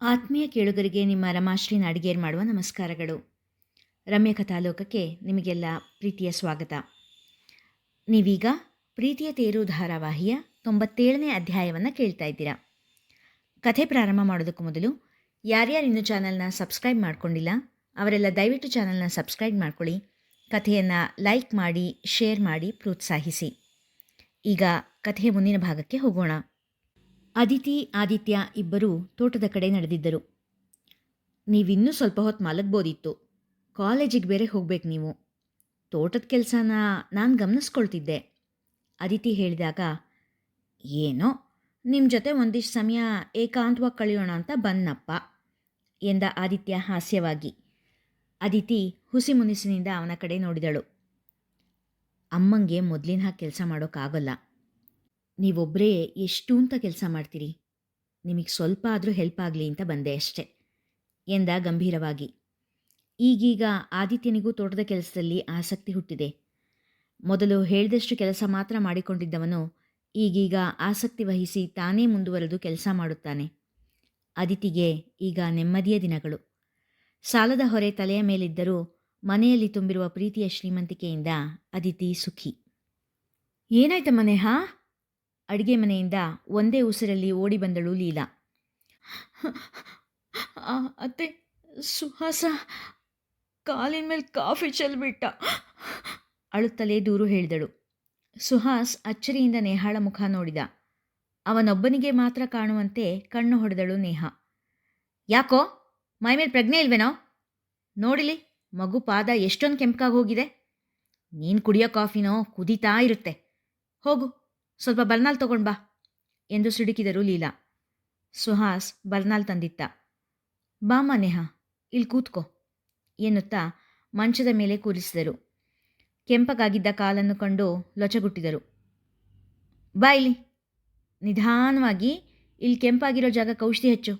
ಆತ್ಮೀಯ ಕೇಳುಗರಿಗೆ ನಿಮ್ಮ ರಮಾಶ್ರೀ ನಾಡಿಗೇರ್ ಮಾಡುವ ನಮಸ್ಕಾರಗಳು. ರಮ್ಯ ಕಥಾಲೋಕಕ್ಕೆ ನಿಮಗೆಲ್ಲ ಪ್ರೀತಿಯ ಸ್ವಾಗತ. ನೀವೀಗ ಪ್ರೀತಿಯ ತೇರು ಧಾರಾವಾಹಿಯ ತೊಂಬತ್ತೇಳನೇ ಅಧ್ಯಾಯವನ್ನು ಕೇಳ್ತಾ ಇದ್ದೀರಾ. ಕಥೆ ಪ್ರಾರಂಭ ಮಾಡೋದಕ್ಕೂ ಮೊದಲು ಯಾರ್ಯಾರು ಇನ್ನೂ ಚಾನಲ್ನ ಸಬ್ಸ್ಕ್ರೈಬ್ ಮಾಡ್ಕೊಂಡಿಲ್ಲ, ಅವರೆಲ್ಲ ದಯವಿಟ್ಟು ಚಾನಲ್ನ ಸಬ್ಸ್ಕ್ರೈಬ್ ಮಾಡ್ಕೊಳ್ಳಿ, ಕಥೆಯನ್ನು ಲೈಕ್ ಮಾಡಿ, ಶೇರ್ ಮಾಡಿ ಪ್ರೋತ್ಸಾಹಿಸಿ. ಈಗ ಕಥೆಯ ಮುಂದಿನ ಭಾಗಕ್ಕೆ ಹೋಗೋಣ. ಅದಿತಿ ಆದಿತ್ಯ ಇಬ್ಬರೂ ತೋಟದ ಕಡೆ ನಡೆದಿದ್ದರು. ನೀವಿನ್ನೂ ಸ್ವಲ್ಪ ಹೊತ್ತು ಮಲಗ್ಬೋದಿತ್ತು. ಕಾಲೇಜಿಗೆ ಬೇರೆ ಹೋಗ್ಬೇಕು ನೀವು. ತೋಟದ ಕೆಲಸನ ನಾನು ಗಮನಿಸ್ಕೊಳ್ತಿದ್ದೆ. ಅದಿತಿ ಹೇಳಿದಾಗ, ಏನೋ ನಿಮ್ಮ ಜೊತೆ ಒಂದಿಷ್ಟು ಸಮಯ ಏಕಾಂತವಾಗಿ ಕಳೆಯೋಣ ಅಂತ ಬನ್ನಪ್ಪ, ಎಂದ ಆದಿತ್ಯ ಹಾಸ್ಯವಾಗಿ. ಅದಿತಿ ಹುಸಿ ಮುನಿಸಿನಿಂದ ಅವನ ಕಡೆ ನೋಡಿದಳು. ಅಮ್ಮಂಗೆ ಮೊದಲಿನ ಕೆಲಸ ಮಾಡೋಕ್ಕಾಗಲ್ಲ. ನೀವೊಬ್ಬರೇ ಎಷ್ಟು ಅಂತ ಕೆಲಸ ಮಾಡ್ತೀರಿ? ನಿಮಗೆ ಸ್ವಲ್ಪ ಆದರೂ ಹೆಲ್ಪ್ ಆಗಲಿ ಅಂತ ಬಂದೆ ಅಷ್ಟೆ, ಎಂದ ಗಂಭೀರವಾಗಿ. ಈಗೀಗ ಆದಿತ್ಯನಿಗೂ ತೋಟದ ಕೆಲಸದಲ್ಲಿ ಆಸಕ್ತಿ ಹುಟ್ಟಿದೆ. ಮೊದಲು ಹೇಳಿದಷ್ಟು ಕೆಲಸ ಮಾತ್ರ ಮಾಡಿಕೊಂಡಿದ್ದವನು ಈಗೀಗ ಆಸಕ್ತಿ ವಹಿಸಿ ತಾನೇ ಮುಂದುವರೆದು ಕೆಲಸ ಮಾಡುತ್ತಾನೆ. ಅದಿತಿಗೆ ಈಗ ನೆಮ್ಮದಿಯ ದಿನಗಳು. ಸಾಲದ ಹೊರೆ ತಲೆಯ ಮೇಲಿದ್ದರೂ ಮನೆಯಲ್ಲಿ ತುಂಬಿರುವ ಪ್ರೀತಿಯ ಶ್ರೀಮಂತಿಕೆಯಿಂದ ಅದಿತಿ ಸುಖಿ. ಏನಾಯ್ತ ಮನೆ ಹಾ ಅಡುಗೆ ಮನೆಯಿಂದ ಒಂದೇ ಉಸಿರಲ್ಲಿ ಓಡಿ ಬಂದಳು ಲೀಲಾ. ಅತ್ತೆ, ಸುಹಾಸ, ಕಾಲಿನ ಮೇಲೆ ಕಾಫಿ ಚೆಲ್ಬಿಟ್ಟ. ಅಳುತ್ತಲೇ ದೂರು ಹೇಳಿದಳು. ಸುಹಾಸ್ ಅಚ್ಚರಿಯಿಂದ ನೇಹಾಳ ಮುಖ ನೋಡಿದ. ಅವನೊಬ್ಬನಿಗೆ ಮಾತ್ರ ಕಾಣುವಂತೆ ಕಣ್ಣು ಹೊಡೆದಳು ನೇಹ. ಯಾಕೋ? ಮೈಮೇಲೆ ಪ್ರಜ್ಞೆ ಇಲ್ವೇನೋ? ನೋಡಿಲಿ, ಮಗು ಪಾದ ಎಷ್ಟೊಂದು ಕೆಂಪಕಾಗಿ ಹೋಗಿದೆ. ನೀನು ಕುಡಿಯೋ ಕಾಫಿನೋ ಕುದೀತಾ ಇರುತ್ತೆ. ಹೋಗು. ಸ್ವಲ್ಪ ಬರ್ನಾಲ್ ತಗೊಂಡು ಬಾ ಎಂದು ಸಿಡುಕಿದರು ಲೀಲಾ. ಸುಹಾಸ್ ಬರ್ನಾಲ್ ತಂದಿತ್ತ. ಬಾಮ ನೇಹ ಇಲ್ಲಿ ಕೂತ್ಕೋ ಎನ್ನುತ್ತಾ ಮಂಚದ ಮೇಲೆ ಕೂರಿಸಿದರು. ಕೆಂಪಗಾಗಿದ್ದ ಕಾಲನ್ನು ಕಂಡು ಲೊಚಗುಟ್ಟಿದರು. ಬಾ ಇಲ್ಲಿ. ನಿಧಾನವಾಗಿ ಇಲ್ಲಿ ಕೆಂಪಾಗಿರೋ ಜಾಗ ಔಷಧಿ ಹಚ್ಚು.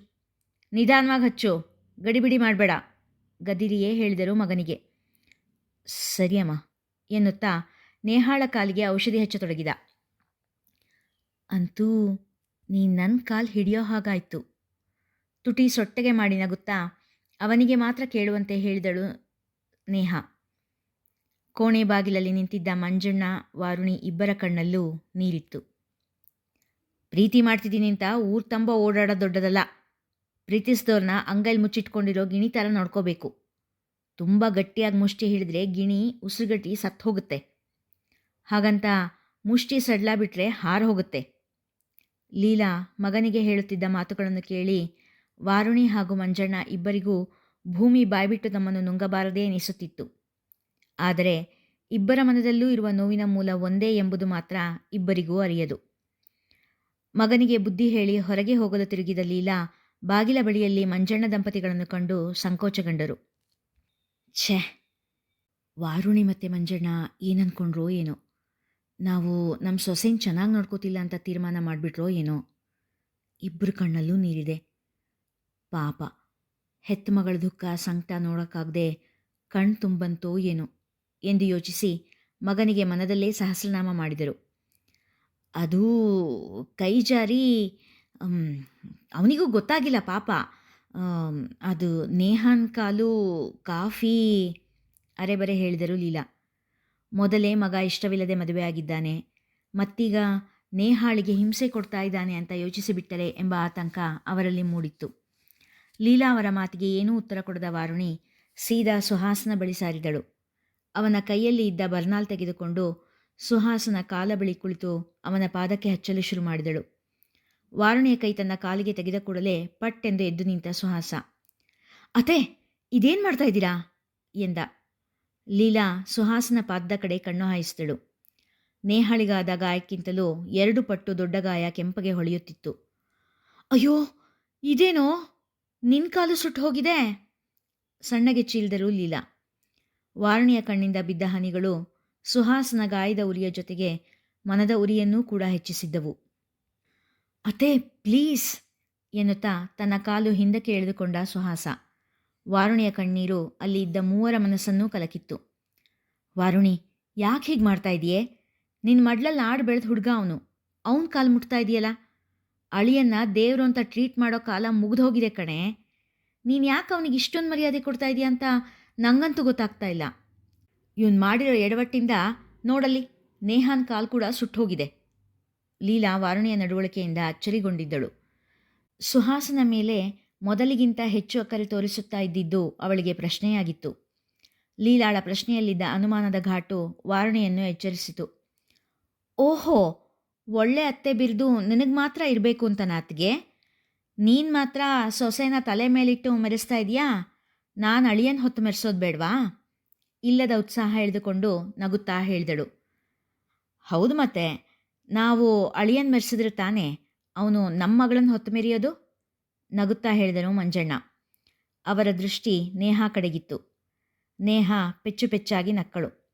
ನಿಧಾನವಾಗಿ ಹಚ್ಚು. ಗಡಿಬಿಡಿ ಮಾಡಬೇಡ, ಗದಿರಿಯೇ ಹೇಳಿದರು ಮಗನಿಗೆ. ಸರಿಯಮ್ಮ ಎನ್ನುತ್ತಾ ನೇಹಾಳ ಕಾಲಿಗೆ ಔಷಧಿ ಹಚ್ಚತೊಡಗಿದ. ಅಂತೂ ನೀ ನನ್ನ ಕಾಲು ಹಿಡಿಯೋ ಹಾಗಾಯಿತು. ತುಟಿ ಸೊಟ್ಟೆಗೆ ಮಾಡಿ ನಗುತ್ತಾ ಅವನಿಗೆ ಮಾತ್ರ ಕೇಳುವಂತೆ ಹೇಳಿದಳು ನೇಹ. ಕೋಣೆ ಬಾಗಿಲಲ್ಲಿ ನಿಂತಿದ್ದ ಮಂಜಣ್ಣ, ವಾರುಣಿ ಇಬ್ಬರ ಕಣ್ಣಲ್ಲೂ ನೀರಿತ್ತು. ಪ್ರೀತಿ ಮಾಡ್ತಿದ್ದೀನಿ ಅಂತ ಊರು ತಂಬ ಓಡಾಡೋ ದೊಡ್ಡದಲ್ಲ. ಪ್ರೀತಿಸಿದವ್ರನ್ನ ಅಂಗೈಲಿ ಮುಚ್ಚಿಟ್ಕೊಂಡಿರೋ ಗಿಣಿ ಥರ ನೋಡ್ಕೋಬೇಕು. ತುಂಬ ಗಟ್ಟಿಯಾಗಿ ಮುಷ್ಟಿ ಹಿಡಿದ್ರೆ ಗಿಣಿ ಉಸಿರುಗಟ್ಟಿ ಸತ್ತು ಹೋಗುತ್ತೆ. ಹಾಗಂತ ಮುಷ್ಟಿ ಸಡ್ಲ ಬಿಟ್ಟರೆ ಹಾರು ಹೋಗುತ್ತೆ. ಲೀಲಾ ಮಗನಿಗೆ ಹೇಳುತ್ತಿದ್ದ ಮಾತುಗಳನ್ನು ಕೇಳಿ, ವಾರುಣಿ ಹಾಗೂ ಮಂಜಣ್ಣ ಇಬ್ಬರಿಗೂ ಭೂಮಿ ಬಾಯ್ಬಿಟ್ಟು ತಮ್ಮನ್ನು ನುಂಗಬಾರದೇ ಎನಿಸುತ್ತಿತ್ತು. ಆದರೆ ಇಬ್ಬರ ಮನದಲ್ಲೂ ಇರುವ ನೋವಿನ ಮೂಲ ಒಂದೇ ಎಂಬುದು ಮಾತ್ರ ಇಬ್ಬರಿಗೂ ಅರಿಯದು. ಮಗನಿಗೆ ಬುದ್ಧಿ ಹೇಳಿ ಹೊರಗೆ ಹೋಗಲು ತಿರುಗಿದ ಲೀಲಾ ಬಾಗಿಲ ಬಳಿಯಲ್ಲಿ ಮಂಜಣ್ಣ ದಂಪತಿಗಳನ್ನು ಕಂಡು ಸಂಕೋಚಗೊಂಡರು. ಛೆ, ವಾರುಣಿ ಮತ್ತೆ ಮಂಜಣ್ಣ ಏನನ್ಕೊಂಡ್ರೋ ಏನೋ. ನಾವು ನಮ್ಮ ಸೊಸೆನ ಚೆನ್ನಾಗಿ ನೋಡ್ಕೋತಿಲ್ಲ ಅಂತ ತೀರ್ಮಾನ ಮಾಡಿಬಿಟ್ರೋ ಏನೋ. ಇಬ್ಬರು ಕಣ್ಣಲ್ಲೂ ನೀರಿದೆ. ಪಾಪ. ಹೆತ್ತ ಮಗಳ ದುಃಖ, ಸಂಕಟ ನೋಡೋಕ್ಕಾಗದೆ ಕಣ್ ತುಂಬಂತೋ ಏನೋ ಎಂದು ಯೋಚಿಸಿ ಮಗನಿಗೆ ಮನದಲ್ಲೇ ಸಹಸ್ರನಾಮ ಮಾಡಿದರು. ಅದು ಕೈ ಜಾರಿ ಅವನಿಗೂ ಗೊತ್ತಾಗಿಲ್ಲ ಪಾಪ. ಅದು ನೇಹಾನ್ ಕಾಲು ಕಾಫಿ ಅರೆಬರೆ ಹೇಳಿದರು ಲೀಲಾ. ಮೊದಲೇ ಮಗ ಇಷ್ಟವಿಲ್ಲದೆ ಮದುವೆಯಾಗಿದ್ದಾನೆ ಮತ್ತೀಗ ನೇಹಾಳಿಗೆ ಹಿಂಸೆ ಕೊಡ್ತಾ ಇದ್ದಾನೆ ಅಂತ ಯೋಚಿಸಿಬಿಟ್ಟರೆ ಎಂಬ ಆತಂಕ ಅವರಲ್ಲಿ ಮೂಡಿತ್ತು. ಲೀಲಾ ಅವರ ಮಾತಿಗೆ ಏನೂ ಉತ್ತರ ಕೊಡದ ವಾರುಣಿ ಸೀದಾ ಸುಹಾಸನ ಬಳಿ ಸಾರಿದಳು. ಅವನ ಕೈಯಲ್ಲಿ ಇದ್ದ ಬರ್ನಾಲ್ ತೆಗೆದುಕೊಂಡು ಸುಹಾಸನ ಕಾಲ ಬಳಿ ಕುಳಿತು ಅವನ ಪಾದಕ್ಕೆ ಹಚ್ಚಲು ಶುರು ಮಾಡಿದಳು. ವಾರುಣಿಯ ಕೈ ತನ್ನ ಕಾಲಿಗೆ ತೆಗೆದ ಕೂಡಲೇ ಪಟ್ಟೆಂದು ಎದ್ದು ನಿಂತ ಸುಹಾಸ. ಅತೆ ಇದೇನು ಮಾಡ್ತಾ ಇದ್ದೀರಾ? ಎಂದ. ಲೀಲಾ ಸುಹಾಸನ ಪಾದದ ಕಡೆ ಕಣ್ಣು ಹಾಯಿಸಿದಳು. ನೇಹಾಳಿಗಾದ ಗಾಯಕ್ಕಿಂತಲೂ ಎರಡು ಪಟ್ಟು ದೊಡ್ಡ ಗಾಯ ಕೆಂಪಗೆ ಹೊಳೆಯುತ್ತಿತ್ತು. ಅಯ್ಯೋ, ಇದೇನೋ? ನಿನ್ ಕಾಲು ಸುಟ್ಟು ಹೋಗಿದೆ? ಸಣ್ಣಗೆ ಚೀಲ್ದರು ಲೀಲಾ. ವಾರಣಿಯ ಕಣ್ಣಿಂದ ಬಿದ್ದ ಹನಿಗಳು ಸುಹಾಸನ ಗಾಯದ ಉರಿಯ ಜೊತೆಗೆ ಮನದ ಉರಿಯನ್ನೂ ಕೂಡ ಹೆಚ್ಚಿಸಿದ್ದವು. ಅತೆ ಪ್ಲೀಸ್ ಎನ್ನುತ್ತಾ ತನ್ನ ಕಾಲು ಹಿಂದಕ್ಕೆ ಎಳೆದುಕೊಂಡ ಸುಹಾಸ. ವಾರುಣಿಯ ಕಣ್ಣೀರು ಅಲ್ಲಿ ಇದ್ದ ಮೂವರ ಮನಸ್ಸನ್ನೂ ಕಲಕಿತ್ತು. ವಾರುಣಿ, ಯಾಕೆ ಹೀಗೆ ಮಾಡ್ತಾ ಇದೆಯೇ ನಿನ್ನ ಮಡ್ಲಲ್ಲಿ ಆಡು ಬೆಳೆದ ಹುಡುಗ ಅವನು. ಅವನ ಕಾಲು ಮುಟ್ತಾ ಇದೆಯಲ್ಲ? ಅಳಿಯನ್ನ ದೇವರು ಅಂತ ಟ್ರೀಟ್ ಮಾಡೋ ಕಾಲ ಮುಗ್ದೋಗಿದೆ ಕಣೆ. ನೀನು ಯಾಕೆ ಅವನಿಗೆ ಇಷ್ಟೊಂದು ಮರ್ಯಾದೆ ಕೊಡ್ತಾ ಇದೀಯ ಅಂತ ನಂಗಂತೂ ಗೊತ್ತಾಗ್ತಾ ಇಲ್ಲ. ಇವನು ಮಾಡಿರೋ ಎಡವಟ್ಟಿಂದ ನೋಡಲ್ಲಿ ನೇಹಾನ್ ಕಾಲು ಕೂಡ ಸುಟ್ಟೋಗಿದೆ ಲೀಲಾ ವಾರುಣಿಯ ನಡವಳಿಕೆಯಿಂದ ಅಚ್ಚರಿಗೊಂಡಿದ್ದಳು. ಸುಹಾಸನ ಮೇಲೆ ಮೊದಲಿಗಿಂತ ಹೆಚ್ಚು ಅಕ್ಕರೆ ತೋರಿಸುತ್ತಾ ಇದ್ದಿದ್ದು ಅವಳಿಗೆ ಪ್ರಶ್ನೆಯಾಗಿತ್ತು. ಲೀಲಾಳ ಪ್ರಶ್ನೆಯಲ್ಲಿದ್ದ ಅನುಮಾನದ ಘಾಟು ವಾರಣೆಯನ್ನು ಎಚ್ಚರಿಸಿತು. ಓಹೋ, ಒಳ್ಳೆ ಅತ್ತೆ ಬಿರಿದು ನಿನಗೆ ಮಾತ್ರ ಇರಬೇಕು ಅಂತ ನಾತ್ಗೆ? ನೀನು ಮಾತ್ರ ಸೊಸೆನ ತಲೆ ಮೇಲಿಟ್ಟು ಮೆರೆಸ್ತಾ ಇದೆಯಾ? ನಾನು ಅಳಿಯನ್ ಹೊತ್ತು ಮೆರೆಸೋದು ಬೇಡವಾ? ಇಲ್ಲದ ಉತ್ಸಾಹ ಎಳೆದುಕೊಂಡು ನಗುತ್ತಾ ಹೇಳಿದಳು. ಹೌದು ಮತ್ತೆ, ನಾವು ಅಳಿಯನ್ ಮೆರೆಸಿದ್ರೆ ತಾನೇ ಅವನು ನಮ್ಮ ಮಗಳನ್ನು ಹೊತ್ತು ಮೆರೆಯೋದು? ನಗುತ್ತಾ ಹೇಳಿದನು ಮಂಜಣ್ಣ. ಅವರ ದೃಷ್ಟಿ ನೇಹಾ ಕಡೆಗಿತ್ತು. ನೇಹಾ ಪೆಚ್ಚು ಪೆಚ್ಚಾಗಿ ನಕ್ಕಳು.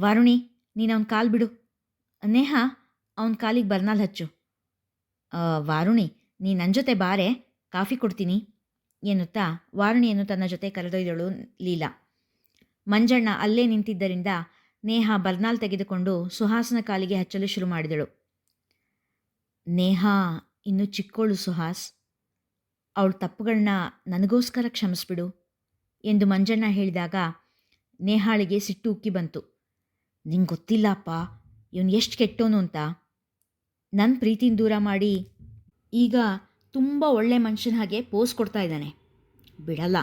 ವಾರುಣಿ ನೀನು ಅವನ ಕಾಲು ಬಿಡು. ನೇಹಾ ಅವನ ಕಾಲಿಗೆ ಬರ್ನಾಲ್ ಹಚ್ಚು. "ಆ, ವಾರುಣಿ ನೀ ನನ್ನ ಜೊತೆ ಬಾರೆ ಕಾಫಿ ಕೊಡ್ತೀನಿ ಎನ್ನುತ್ತಾ ವಾರುಣಿಯನ್ನು ತನ್ನ ಜೊತೆ ಕರೆದೊಯ್ದಳು ಲೀಲಾ. ಮಂಜಣ್ಣ ಅಲ್ಲೇ ನಿಂತಿದ್ದರಿಂದ ನೇಹಾ ಬರ್ನಾಲ್ ತೆಗೆದುಕೊಂಡು ಸುಹಾಸನ ಕಾಲಿಗೆ ಹಚ್ಚಲು ಶುರು ಮಾಡಿದಳು. ನೇಹಾ ಇನ್ನು ಚಿಕ್ಕೋಳು ಸುಹಾಸ್ ಅವಳ ತಪ್ಪುಗಳನ್ನ ನನಗೋಸ್ಕರ ಕ್ಷಮಿಸ್ಬಿಡು ಎಂದು ಮಂಜಣ್ಣ ಹೇಳಿದಾಗ ನೇಹಾಳಿಗೆ ಸಿಟ್ಟು ಉಕ್ಕಿ ಬಂತು. ನಿಂಗೆ ಗೊತ್ತಿಲ್ಲಪ್ಪ, ಇವನು ಎಷ್ಟು ಕೆಟ್ಟೋನು ಅಂತ. ನನ್ನ ಪ್ರೀತಿನ ದೂರ ಮಾಡಿ ಈಗ ತುಂಬ ಒಳ್ಳೆ ಮನುಷ್ಯನ ಹಾಗೆ ಪೋಸ್ ಕೊಡ್ತಾ ಇದ್ದಾನೆ. ಬಿಡಲ್ಲ,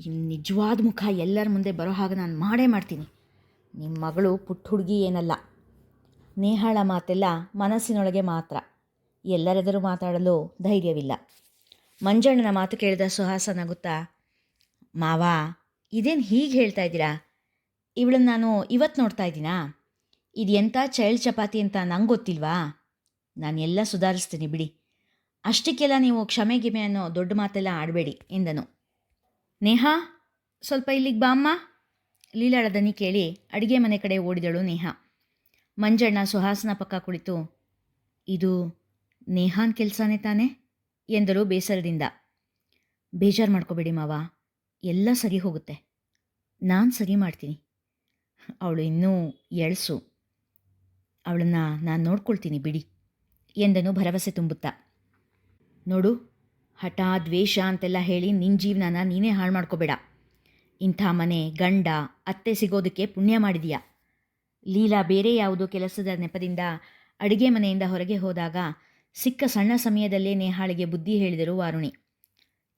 ಇವ್ನ ನಿಜವಾದ ಮುಖ ಎಲ್ಲರ ಮುಂದೆ ಬರೋ ಹಾಗೆ ನಾನು ಮಾಡೇ ಮಾಡ್ತೀನಿ. ನಿಮ್ಮ ಮಗಳು ಪುಟ್ಟ ಹುಡುಗಿ ಏನಲ್ಲ. ನೇಹಾಳ ಮಾತೆಲ್ಲ ಮನಸ್ಸಿನೊಳಗೆ ಮಾತ್ರ. ಎಲ್ಲರೆದುರು ಮಾತಾಡಲು ಧೈರ್ಯವಿಲ್ಲ. ಮಂಜಣ್ಣನ ಮಾತು ಕೇಳಿದ ಸುಹಾಸ ನಗುತ್ತಾ ಮಾವ, ಇದೇನು ಹೀಗೆ ಹೇಳ್ತಾ ಇದ್ದೀರಾ? ಇವಳನ್ನು ನಾನು ಇವತ್ತು ನೋಡ್ತಾ ಇದ್ದೀನಾ? ಇದು ಎಂಥ ಚೈಲ್ಡ್ ಚಪಾತಿ ಅಂತ ನಂಗೆ ಗೊತ್ತಿಲ್ವಾ? ನಾನು ಎಲ್ಲ ಸುಧಾರಿಸ್ತೀನಿ ಬಿಡಿ. ಅಷ್ಟಕ್ಕೆಲ್ಲ ನೀವು ಕ್ಷಮೆ ಗಿಮೆ ಅನ್ನೋ ದೊಡ್ಡ ಮಾತೆಲ್ಲ ಆಡಬೇಡಿ ಎಂದನು. ನೇಹಾ, ಸ್ವಲ್ಪ ಇಲ್ಲಿಗೆ ಬಾ ಅಮ್ಮ. ಲೀಲಾಳದನಿ ಕೇಳಿ ಅಡುಗೆ ಮನೆ ಕಡೆ ಓಡಿದಳು ನೇಹಾ. ಮಂಜಣ್ಣ ಸುಹಾಸನ ಪಕ್ಕ ಕುಳಿತು, ಇದು ನೇಹಾನ್ ಕೆಲಸನೇ ತಾನೇ? ಎಂದರು ಬೇಸರದಿಂದ. ಬೇಜಾರು ಮಾಡ್ಕೋಬೇಡಿ ಮಾವ, ಎಲ್ಲ ಸರಿ ಹೋಗುತ್ತೆ. ನಾನು ಸರಿ ಮಾಡ್ತೀನಿ. ಅವಳು ಇನ್ನೂ ಎಳ್ಸು. ಅವಳನ್ನು ನಾನು ನೋಡ್ಕೊಳ್ತೀನಿ ಬಿಡಿ, ಎಂದನು ಭರವಸೆ ತುಂಬುತ್ತಾ. ನೋಡು ಹಠ ದ್ವೇಷ ಅಂತೆಲ್ಲ ಹೇಳಿ ನಿನ್ನ ಜೀವನನ ನೀನೇ ಹಾಳು ಮಾಡ್ಕೋಬೇಡ. ಇಂಥ ಮನೆ, ಗಂಡ, ಅತ್ತೆ ಸಿಗೋದಕ್ಕೆ ಪುಣ್ಯ ಮಾಡಿದೀಯ? ಲೀಲಾ ಬೇರೆ ಯಾವುದೋ ಕೆಲಸದ ನೆಪದಿಂದ ಅಡುಗೆ ಮನೆಯಿಂದ ಹೊರಗೆ ಹೋದಾಗ ಸಿಕ್ಕ ಸಣ್ಣ ಸಮಯದಲ್ಲೇ ನೇಹಾಳಿಗೆ ಬುದ್ಧಿ ಹೇಳಿದರು ವಾರುಣಿ.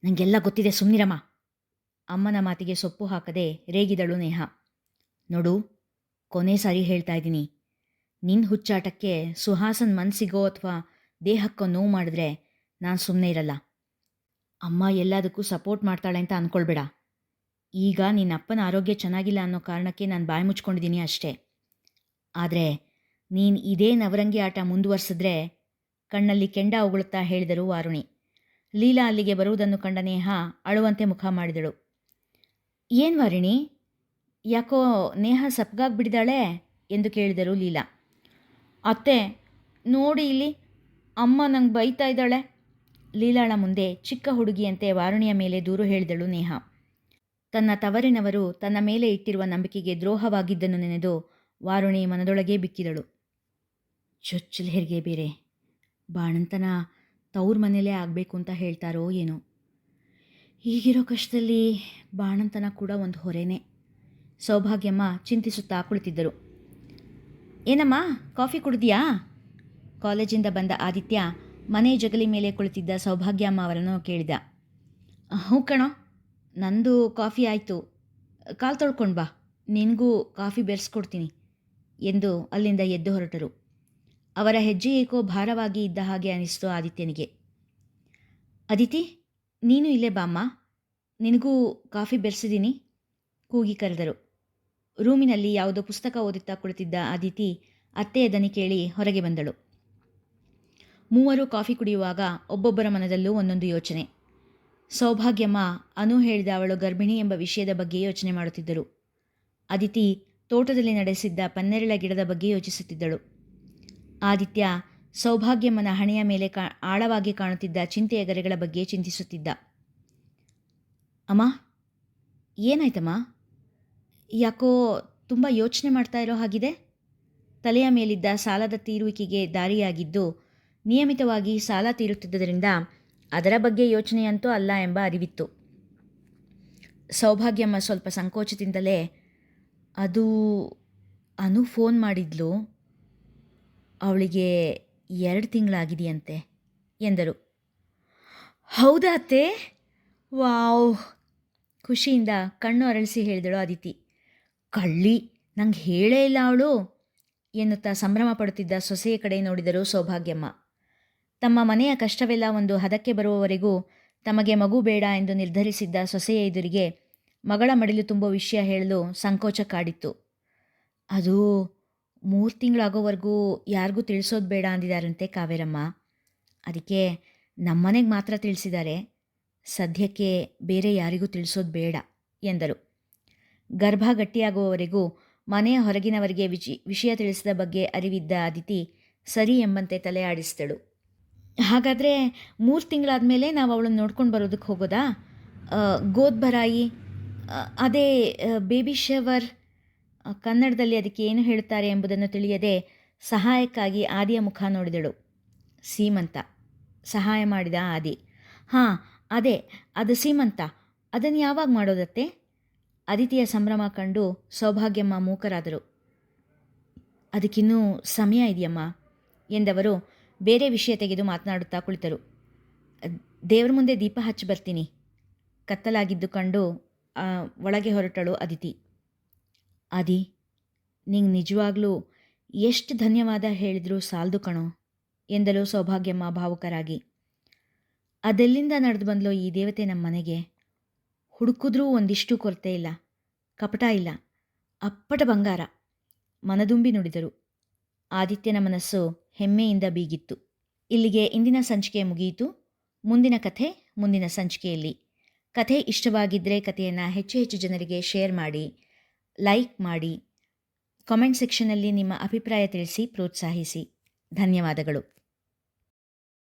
ನನಗೆಲ್ಲ ಗೊತ್ತಿದೆ ಸುಮ್ನಿರಮ್ಮ. ಅಮ್ಮನ ಮಾತಿಗೆ ಸೊಪ್ಪು ಹಾಕದೆ ರೇಗಿದಳು ನೇಹಾ. ನೋಡು, ಕೊನೆ ಸಾರಿ ಹೇಳ್ತಾ ಇದ್ದೀನಿ. ನಿನ್ನ ಹುಚ್ಚಾಟಕ್ಕೆ ಸುಹಾಸನ್ ಮನಸ್ಸಿಗೋ ಅಥವಾ ದೇಹಕ್ಕೋ ನೋವು ಮಾಡಿದ್ರೆ ನಾನು ಸುಮ್ಮನೆ ಇರಲ್ಲ. ಅಮ್ಮ ಎಲ್ಲದಕ್ಕೂ ಸಪೋರ್ಟ್ ಮಾಡ್ತಾಳೆ ಅಂತ ಅಂದ್ಕೊಳ್ಬೇಡ ಈಗ ನಿನ್ನ ಅಪ್ಪನ ಆರೋಗ್ಯ ಚೆನ್ನಾಗಿಲ್ಲ ಅನ್ನೋ ಕಾರಣಕ್ಕೆ ನಾನು ಬಾಯಿ ಮುಚ್ಕೊಂಡಿದ್ದೀನಿ ಅಷ್ಟೇ. ಆದರೆ ನೀನು ಇದೇ ನವರಂಗಿ ಆಟ ಮುಂದುವರ್ಸಿದ್ರೆ ಕಣ್ಣಲ್ಲಿ ಕೆಂಡ ಉಗುಳುತ್ತಾ ಹೇಳಿದರು ವಾರುಣಿ. ಲೀಲಾ ಅಲ್ಲಿಗೆ ಬರುವುದನ್ನು ಕಂಡ ನೇಹ ಅಳುವಂತೆ ಮುಖ ಮಾಡಿದಳು. ಏನು ವಾರಿಣಿ? ಯಾಕೋ ನೇಹ ಸಪ್ಗಾಗ್ಬಿಡಿದಾಳೆ ಎಂದು ಕೇಳಿದರು ಲೀಲಾ. ಅತ್ತೆ, ನೋಡಿ ಇಲ್ಲಿ ಅಮ್ಮ ನಂಗೆ ಬೈತಾ ಇದ್ದಾಳೆ. ಲೀಲಾಳ ಮುಂದೆ ಚಿಕ್ಕ ಹುಡುಗಿಯಂತೆ ವಾರುಣಿಯ ಮೇಲೆ ದೂರು ಹೇಳಿದಳು ನೇಹ. ತನ್ನ ತವರಿನವರು ತನ್ನ ಮೇಲೆ ಇಟ್ಟಿರುವ ನಂಬಿಕೆಗೆ ದ್ರೋಹವಾಗಿದ್ದನ್ನು ನೆನೆದು ವಾರುಣಿ ಮನದೊಳಗೇ ಬಿಕ್ಕಿದಳು. ಚೊಚ್ಚಲ ಹೆರಿಗೆ ಬೇರೆ. ಬಾಣಂತನ ತವ್ರ ಮನೇಲೇ ಆಗಬೇಕು ಅಂತ ಹೇಳ್ತಾರೋ ಏನೋ. ಈಗಿರೋ ಕಷ್ಟದಲ್ಲಿ ಬಾಣಂತನ ಕೂಡ ಒಂದು ಹೊರೆನೇ. ಸೌಭಾಗ್ಯಮ್ಮ ಚಿಂತಿಸುತ್ತಾ ಕುಳಿತಿದ್ದರು. ಏನಮ್ಮ, ಕಾಫಿ ಕುಡಿದ್ಯಾ? ಕಾಲೇಜಿಂದ ಬಂದ ಆದಿತ್ಯ ಮನೆ ಜಗಲಿ ಮೇಲೆ ಕುಳಿತಿದ್ದ ಸೌಭಾಗ್ಯಮ್ಮ ಅವರನ್ನು ಕೇಳಿದ. ಹ್ಞೂ ಕಣೋ, ನಂದು ಕಾಫಿ ಆಯಿತು. ಕಾಲು ತೊಳ್ಕೊಂಡು ಬಾ. ನಿನಗೂ ಕಾಫಿ ಬೆರೆಸ್ಕೊಡ್ತೀನಿ ಎಂದು ಅಲ್ಲಿಂದ ಎದ್ದು ಹೊರಟರು. ಅವರ ಹೆಜ್ಜೆ ಏಕೋ ಭಾರವಾಗಿ ಇದ್ದ ಹಾಗೆ ಅನಿಸ್ತು ಆದಿತ್ಯನಿಗೆ. ಅದಿತಿ ನೀನು ಇಲ್ಲೇ ಬಾಮ್ಮ ನಿನಗೂ ಕಾಫಿ ಬೆರೆಸಿದ್ದೀನಿ ಕೂಗಿ ಕರೆದರು. ರೂಮಿನಲ್ಲಿ ಯಾವುದೋ ಪುಸ್ತಕ ಓದುತ್ತಾ ಕುಳಿತಿದ್ದ ಅದಿತಿ ಅತ್ತೆಯ ದನಿ ಕೇಳಿ ಹೊರಗೆ ಬಂದಳು. ಮೂವರು ಕಾಫಿ ಕುಡಿಯುವಾಗ ಒಬ್ಬೊಬ್ಬರ ಮನದಲ್ಲೂ ಒಂದೊಂದು ಯೋಚನೆ. ಸೌಭಾಗ್ಯಮ್ಮ, ಅನು ಹೇಳಿದ ಅವಳು ಗರ್ಭಿಣಿ ಎಂಬ ವಿಷಯದ ಬಗ್ಗೆ ಯೋಚನೆ ಮಾಡುತ್ತಿದ್ದರು. ಅದಿತಿ ತೋಟದಲ್ಲಿ ನಡೆಸಿದ್ದ ಪನ್ನೆರಳ ಗಿಡದ ಬಗ್ಗೆ ಯೋಚಿಸುತ್ತಿದ್ದಳು. ಆದಿತ್ಯ ಸೌಭಾಗ್ಯಮ್ಮನ ಹಣೆಯ ಮೇಲೆ ಕಾ, ಆಳವಾಗಿ ಕಾಣುತ್ತಿದ್ದ ಚಿಂತೆಯ ಗರೆಗಳ ಬಗ್ಗೆ ಚಿಂತಿಸುತ್ತಿದ್ದ. ಅಮ್ಮ, ಏನಾಯ್ತಮ್ಮ? ಯಾಕೋ ತುಂಬ ಯೋಚನೆ ಮಾಡ್ತಾ ಇರೋ ಹಾಗಿದೆ? ತಲೆಯ ಮೇಲಿದ್ದ ಸಾಲದ ತೀರುವಿಕೆಗೆ ದಾರಿಯಾಗಿದ್ದು, ನಿಯಮಿತವಾಗಿ ಸಾಲ ತೀರುತ್ತಿದ್ದರಿಂದ ಅದರ ಬಗ್ಗೆ ಯೋಚನೆಯಂತೂ ಅಲ್ಲ ಎಂಬ ಅರಿವಿತ್ತು. ಸೌಭಾಗ್ಯಮ್ಮ ಸ್ವಲ್ಪ ಸಂಕೋಚದಿಂದಲೇ, ಅದು, ಅನು ಫೋನ್ ಮಾಡಿದ್ಲು. ಅವಳಿಗೆ ಎರಡು ತಿಂಗಳಾಗಿದೆಯಂತೆ ಎಂದರು. ಹೌದಾ ಅತ್ತೆ? ವಾವ್! ಖುಷಿಯಿಂದ ಕಣ್ಣು ಅರಳಿಸಿ ಹೇಳಿದಳು ಅದಿತಿ ಕಳ್ಳಿ, ನಂಗೆ ಹೇಳೇ ಇಲ್ಲ ಅವಳು ಎನ್ನುತ್ತಾ ಸಂಭ್ರಮ ಪಡುತ್ತಿದ್ದ ಸೊಸೆಯ ಕಡೆ ನೋಡಿದರು ಸೌಭಾಗ್ಯಮ್ಮ. ತಮ್ಮ ಮನೆಯ ಕಷ್ಟವೆಲ್ಲ ಒಂದು ಹದಕ್ಕೆ ಬರುವವರೆಗೂ ತಮಗೆ ಮಗು ಬೇಡ ಎಂದು ನಿರ್ಧರಿಸಿದ್ದ ಸೊಸೆಯ ಎದುರಿಗೆ ಮಗಳ ಮಡಿಲು ತುಂಬೋ ವಿಷಯ ಹೇಳಲು ಸಂಕೋಚ ಕಾಡಿತ್ತು ಅದು ಮೂರು ತಿಂಗಳಾಗೋವರೆಗೂ ಯಾರಿಗೂ ತಿಳಿಸೋದು ಬೇಡ ಅಂದಿದ್ದಾರಂತೆ ಕಾವೇರಮ್ಮ. ಅದಕ್ಕೆ ನಮ್ಮನೆಗೆ ಮಾತ್ರ ತಿಳಿಸಿದ್ದಾರೆ ಸದ್ಯಕ್ಕೆ ಬೇರೆ ಯಾರಿಗೂ ತಿಳಿಸೋದು ಬೇಡ ಎಂದರು. ಗರ್ಭ ಗಟ್ಟಿಯಾಗುವವರೆಗೂ ಮನೆಯ ಹೊರಗಿನವರಿಗೆ ವಿಚಿ, ವಿಷಯ ತಿಳಿಸಿದ ಬಗ್ಗೆ ಅರಿವಿದ್ದ ಅದಿತಿ ಸರಿ ಎಂಬಂತೆ ತಲೆ ಆಡಿಸಿದಳು. ಹಾಗಾದರೆ ಮೂರು ತಿಂಗಳಾದ ಮೇಲೆ ನಾವು ಅವಳನ್ನು ನೋಡ್ಕೊಂಡು ಬರೋದಕ್ಕೆ ಹೋಗೋದಾ? ಗೋದ್ಬರಾಯಿ ಅದೇ ಬೇಬಿ ಶವರ್ ಕನ್ನಡದಲ್ಲಿ ಅದಕ್ಕೆ ಏನು ಹೇಳುತ್ತಾರೆ ಎಂಬುದನ್ನು ತಿಳಿಯದೆ ಸಹಾಯಕ್ಕಾಗಿ ಆದಿಯ ಮುಖ ನೋಡಿದಳು. ಸೀಮಂತ. ಸಹಾಯ ಮಾಡಿದ ಆದಿ. ಹಾಂ, ಅದೇ, ಅದು ಸೀಮಂತ. ಅದನ್ನು ಯಾವಾಗ ಮಾಡೋದತ್ತೆ? ಅದಿತಿಯ ಸಂಭ್ರಮ ಕಂಡು ಸೌಭಾಗ್ಯಮ್ಮ ಮೂಕರಾದರು. ಅದಕ್ಕಿನ್ನೂ ಸಮಯ ಇದೆಯಮ್ಮ? ಎಂದವರು ಬೇರೆ ವಿಷಯ ತೆಗೆದು ಮಾತನಾಡುತ್ತಾ ಕುಳಿತರು. ದೇವ್ರ ಮುಂದೆ ದೀಪ ಹಚ್ಚಿ ಬರ್ತೀನಿ. ಕತ್ತಲಾಗಿದ್ದು ಕಂಡು ಒಳಗೆ ಹೊರಟಳು ಅದಿತಿ ಆದಿ, ನಿಂಗೆ ನಿಜವಾಗ್ಲೂ ಎಷ್ಟು ಧನ್ಯವಾದ ಹೇಳಿದ್ರು ಸಾಲ್ದು ಕಣೋ, ಎಂದಲು ಸೌಭಾಗ್ಯಮ್ಮ ಭಾವುಕರಾಗಿ. ಅದೆಲ್ಲಿಂದ ನಡೆದು ಬಂದಲೋ ಈ ದೇವತೆ ನಮ್ಮ ಮನೆಗೆ? ಹುಡುಕಿದ್ರೂ ಒಂದಿಷ್ಟು ಕೊರತೆ ಇಲ್ಲ, ಕಪಟ ಇಲ್ಲ, ಅಪ್ಪಟ ಬಂಗಾರ, ಮನದುಂಬಿ ನುಡಿದರು. ಆದಿತ್ಯನ ಮನಸ್ಸು ಹೆಮ್ಮೆಯಿಂದ ಬೀಗಿತ್ತು. ಇಲ್ಲಿಗೆ ಇಂದಿನ ಸಂಚಿಕೆ ಮುಗಿಯಿತು. ಮುಂದಿನ ಕಥೆ ಮುಂದಿನ ಸಂಚಿಕೆಯಲ್ಲಿ. ಕಥೆ ಇಷ್ಟವಾಗಿದ್ದರೆ ಕಥೆಯನ್ನು ಹೆಚ್ಚು ಹೆಚ್ಚು ಜನರಿಗೆ ಶೇರ್ ಮಾಡಿ. ಲೈಕ್ ಮಾಡಿ. ಕಾಮೆಂಟ್ ಸೆಕ್ಷನಲ್ಲಿ ನಿಮ್ಮ ಅಭಿಪ್ರಾಯ ತಿಳಿಸಿ ಪ್ರೋತ್ಸಾಹಿಸಿ. ಧನ್ಯವಾದಗಳು.